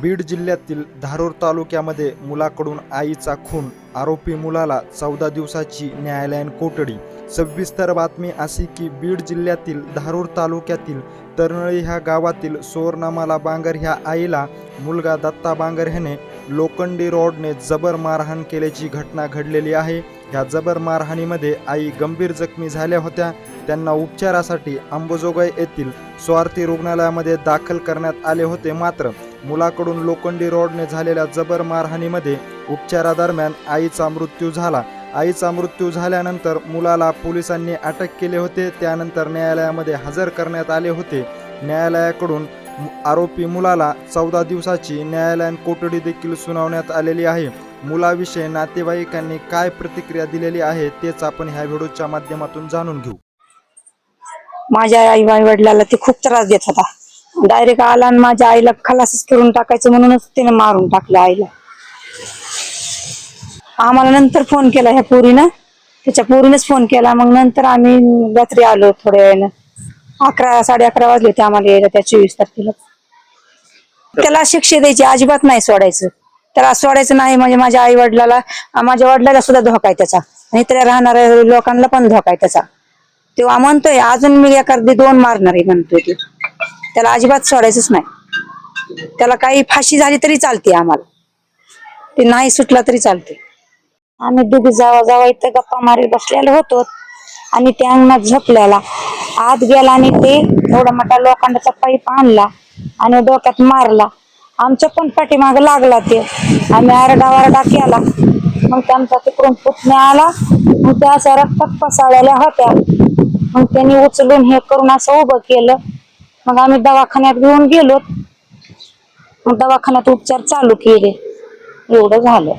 बीड जिल्ह्यातील धारूर तालुक्यामध्ये मुलाकडून आईचा खून आरोपी मुलाला चौदा दिवसाची न्यायालयीन कोठडी. सविस्तर बातमी अशी की बीड जिल्ह्यातील धारूर तालुक्यातील तरनळी ह्या गावातील सोरनामाला बांगर ह्या आईला मुलगा दत्ता बांगर ह्याने लोखंडी रॉडने जबर मारहाण केल्याची घटना घडलेली आहे. ह्या जबर मारहाणीमध्ये आई गंभीर जखमी झाल्या होत्या. त्यांना उपचारासाठी अंबोजोगाई येथील स्वार्थी रुग्णालयामध्ये दाखल करण्यात आले होते मात्र मुलाकडून लोखंडी रॉडने झालेल्या जबर मारहाणीमध्ये उपचारादरम्यान आईचा मृत्यू झाला. आईचा मृत्यू झाल्यानंतर मुलाला पोलिसांनी अटक केले होते. त्यानंतर न्यायालयामध्ये हजर करण्यात आले होते. न्यायालयाकडून आरोपी मुलाला चौदा दिवसाची न्यायालयीन कोठडी देखील सुनावण्यात आलेली आहे. मुलाविषयी नातेवाईकांनी काय प्रतिक्रिया दिलेली आहे तेच आपण ह्या व्हिडिओच्या माध्यमातून जाणून घेऊ. माझ्या आई वडिलाला ते खूप त्रास देत होता. डायरेक्ट आला आणि माझ्या आईला खलासच करून टाकायचं म्हणूनच त्याने मारून टाकलं आईला. आम्हाला नंतर फोन केला ह्या पोरीनं. त्याच्या पोरीनेच फोन केला. मग नंतर आम्ही रात्री आलो थोड्या वेळेनं. अकरा साडे अकरा वाजले होते आम्हाला यायला त्या चोवीस तारखेला. त्याला शिक्षा द्यायची अजिबात नाही सोडायचं. त्याला सोडायचं नाही म्हणजे माझ्या आई वडिलाला माझ्या वडिलाला सुद्धा धोका आहे त्याचा. आणि त्याला राहणाऱ्या लोकांना पण धोका आहे त्याचा. तेव्हा म्हणतोय अजून मी एखादी दोन मारणार आहे म्हणतोय ते. त्याला अजिबात सोडायचंच नाही. त्याला काही फाशी झाली तरी चालते आम्हाला. ते नाही सुटला तरी चालते. आम्ही दोघी जावा जावा इथं गप्पा मारी बसलेलो होतो आणि त्या अंगणात झोपल्याला. आत गेला आणि ते एवढा मोठा लोखंडाचा पाईप आणला आणि डोक्यात मारला. आमच्या पण पाठीमाग लागला ते. आम्ही आरडा वारडा केला. मग त्यांचा तिकडून पुतण्या आला. मग त्या अशा रक्तात पसाळलेल्या होत्या. मग त्यांनी उचलून हे करून असं उभं केलं. मग आम्ही दवाखान्यात घेऊन गेलो मग दवाखान्यात उपचार चालू केले. एवढं झालं.